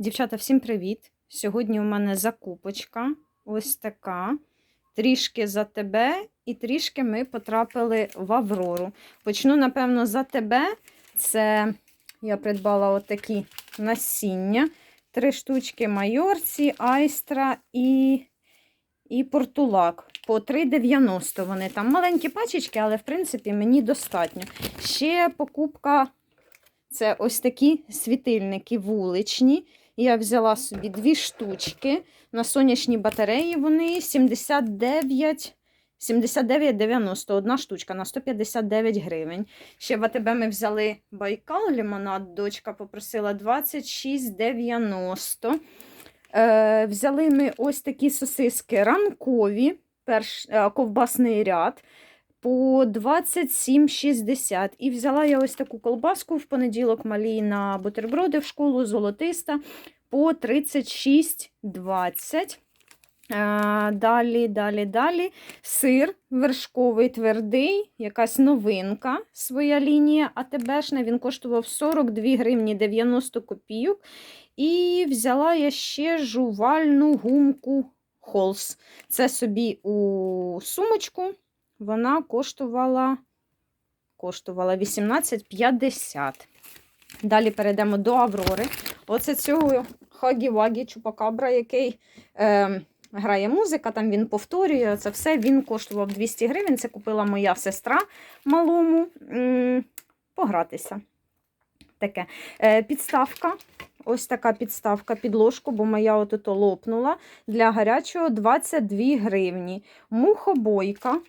Дівчата, всім привіт! Сьогодні у мене закупочка ось така. Трішки за тебе, і трішки ми потрапили в Аврору. Почну, напевно, за тебе. Це я придбала отакі насіння. Три штучки майорці, айстра і, і портулак. По 3,90 вони там маленькі пачечки, але в принципі мені достатньо. Ще покупка це ось такі світильники вуличні. Я взяла собі дві штучки. На сонячній батареї вони 79 79,90 одна штучка на 159 гривень. Ще в АТБ ми взяли байкал лимонад, дочка попросила 26,90. Е, взяли ми ось такі сосиски ранкові, перш, е, ковбасний ряд по 27,60. І взяла я ось таку колбаску в понеділок малій на бутерброди в школу золотиста по 36,20. Е, Далі, далі, далі. Сир вершковий твердий, якась новинка, своя лінія АТБшна. Він коштував 42 гривні 90 копійок. І взяла я ще жувальну гумку Холс. Це собі у сумочку. Вона коштувала, коштувала 18,50. Далі перейдемо до Аврори. Оце цього Хагі-Вагі Чупакабра, який е, грає музика, там він повторює це все. Він коштував 200 гривень. Це купила моя сестра малому погратися. Таке. Е, підставка. Ось така підставка під ложку, бо моя от лопнула. Для гарячого 22 гривні. Мухобойка.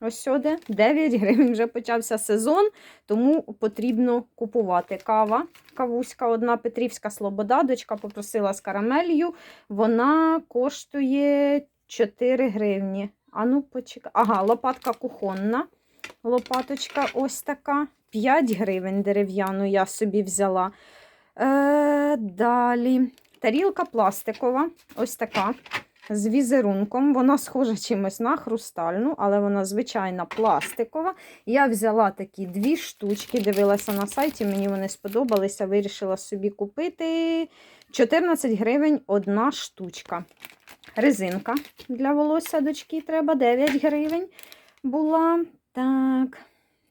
Ось сюди 9 гривень вже почався сезон, тому потрібно купувати кава. Кавуська, одна Петрівська Слобода, дочка попросила з карамелью. Вона коштує 4 гривні. А ну, почекай. Ага, лопатка кухонна. Лопаточка ось така. 5 гривень дерев'яну я собі взяла. Е, Далі тарілка пластикова, ось така з візерунком. Вона схожа чимось на хрустальну, але вона звичайна пластикова. Я взяла такі дві штучки, дивилася на сайті, мені вони сподобалися, вирішила собі купити 14 гривень одна штучка. Резинка для волосся дочки треба 9 гривень була. Так,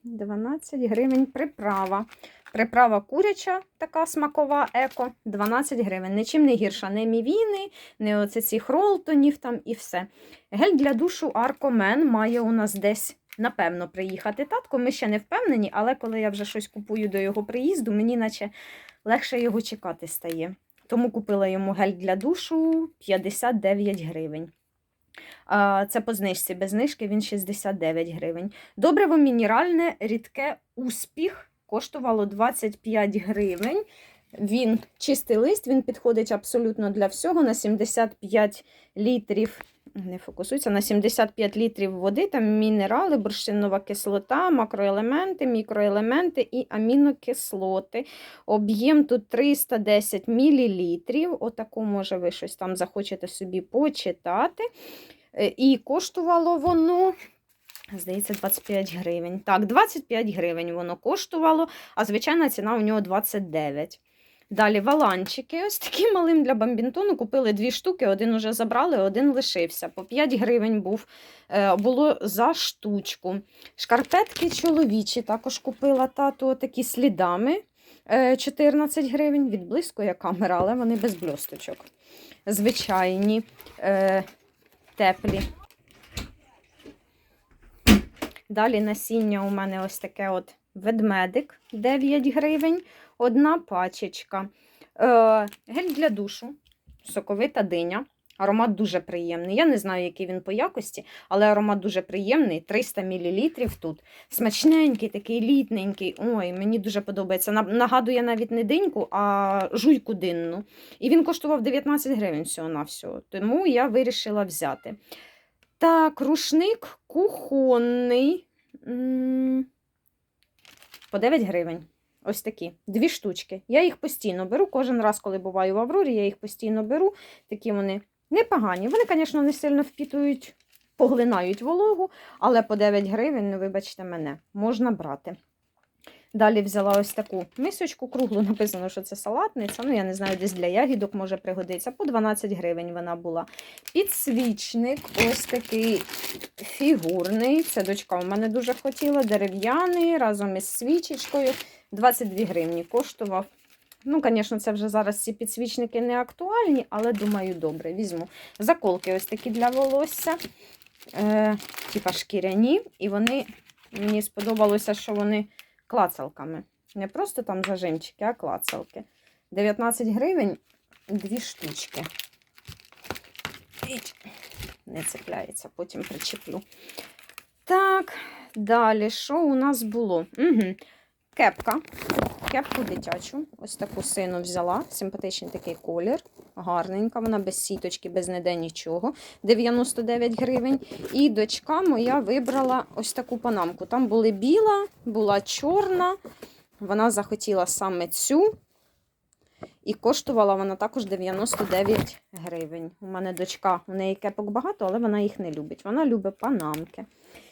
12 гривень приправа. Приправа куряча, така смакова еко, 12 гривень. Нічим не гірша, не мівіни, не оце ці хролтонів там і все. Гель для душу Аркомен має у нас десь, напевно, приїхати. Татко, ми ще не впевнені, але коли я вже щось купую до його приїзду, мені наче легше його чекати стає. Тому купила йому гель для душу 59 гривень. Це по знижці, без знижки він 69 гривень. Добриво мінеральне, рідке успіх коштувало 25 гривень. Він чистий лист, він підходить абсолютно для всього. На 75 літрів, не фокусується, на 75 літрів води, там мінерали, бурштинова кислота, макроелементи, мікроелементи і амінокислоти. Об'єм тут 310 мл. Отаку, може, ви щось там захочете собі почитати. Е, І коштувало воно. Здається, 25 гривень. Так, 25 гривень воно коштувало, а звичайна ціна у нього 29. Далі валанчики. Ось такі малим для бамбінтону. Купили дві штуки, один уже забрали, один лишився. По 5 гривень був, е, було за штучку. Шкарпетки чоловічі також купила тату такі слідами. е, 14 гривень. Відблискує камера, але вони без бльосточок. Звичайні, е, теплі. Далі насіння у мене ось таке от ведмедик 9 гривень, одна пачечка. Е, гель для душу, соковита диня. Аромат дуже приємний. Я не знаю, який він по якості, але аромат дуже приємний. 300 мл тут. Смачненький, такий літненький. Ой, мені дуже подобається. На- Нагадує навіть не диньку, а жуйку динну. І він коштував 19 гривень всього на всього. Тому я вирішила взяти. Так, рушник кухонний. По 9 гривень. Ось такі. Дві штучки. Я їх постійно беру. Кожен раз, коли буваю в Аврорі, я їх постійно беру. Такі вони непогані. Вони, звісно, не сильно впітують, поглинають вологу, але по 9 гривень, ну, вибачте мене, можна брати. Далі взяла ось таку мисочку круглу, написано, що це салатниця. Ну, я не знаю, десь для ягідок може пригодиться. По 12 гривень вона була. Підсвічник, ось такий фігурний. Це дочка у мене дуже хотіла, дерев'яний, разом із свічечкою. 22 гривні коштував. Ну, звісно, це вже зараз ці підсвічники не актуальні, але думаю, добре, візьму. Заколки ось такі для волосся, е, типа шкіряні, і вони мені сподобалося, що вони клацалками. Не просто там зажимчики, а клацалки. 19 гривень дві штучки. Не цепляється, потім причеплю. Так, далі, що у нас було? Угу. Кепка. Кепку дитячу. Ось таку сину взяла. Симпатичний такий колір. Гарненька, вона без сіточки, без ніде нічого. 99 гривень. І дочка моя вибрала ось таку панамку. Там були біла, була чорна. Вона захотіла саме цю. І коштувала вона також 99 гривень. У мене дочка, у неї кепок багато, але вона їх не любить. Вона любить панамки.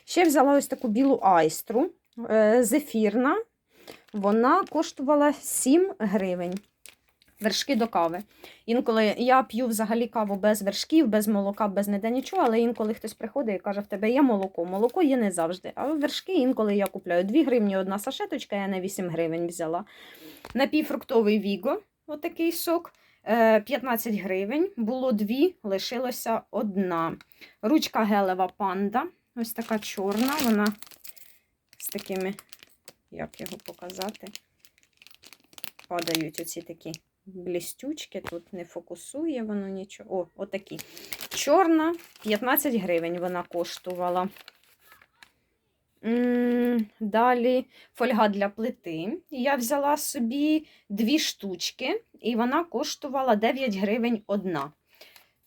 Ще взяла ось таку білу айстру, е, зефірна. Вона коштувала 7 гривень. Вершки до кави. Інколи я п'ю взагалі каву без вершків, без молока, без ніде нічого, але інколи хтось приходить і каже, в тебе є молоко. Молоко є не завжди. А вершки інколи я купляю 2 гривні одна сашеточка, я на 8 гривень взяла. Напівфруктовий віго, отакий сок. е, 15 гривень. Було дві, лишилося одна. Ручка гелева панда. Ось така чорна, вона з такими, як його показати, падають оці такі блістючки. Тут не фокусує воно нічого. О, отакі. Чорна, 15 гривень вона коштувала. Далі фольга для плити. Я взяла собі дві штучки, і вона коштувала 9 гривень одна.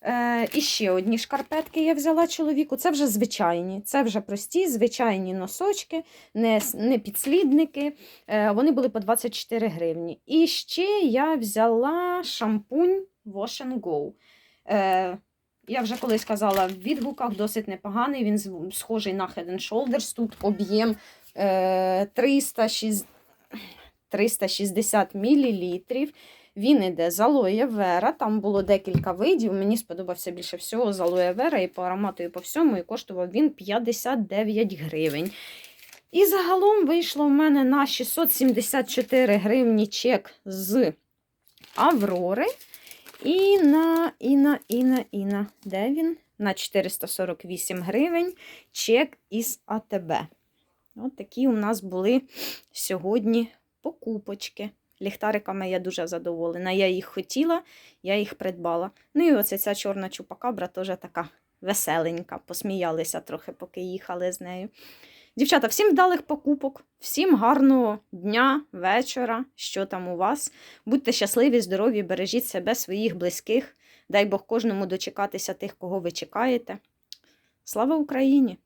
Е, і ще одні шкарпетки я взяла чоловіку. Це вже звичайні, це вже прості, звичайні носочки, не, не підслідники. Е, вони були по 24 гривні. І ще я взяла шампунь Wash and Go. Е, я вже колись казала, в відгуках досить непоганий. Він схожий на Head and Shoulders. Тут об'єм е, 360, 360 мл. Він іде з алоє вера, там було декілька видів. Мені сподобався більше всього з алоє вера і по аромату, і по всьому, і коштував він 59 гривень. І загалом вийшло в мене на 674 гривні чек з Аврори. І на, і на, і на, і на, де він? На 448 гривень чек із АТБ. От такі у нас були сьогодні покупочки. Ліхтариками я дуже задоволена. Я їх хотіла, я їх придбала. Ну і оце ця чорна чупакабра теж така веселенька. Посміялися трохи, поки їхали з нею. Дівчата, всім вдалих покупок, всім гарного дня, вечора, що там у вас. Будьте щасливі, здорові, бережіть себе, своїх близьких. Дай Бог кожному дочекатися тих, кого ви чекаєте. Слава Україні!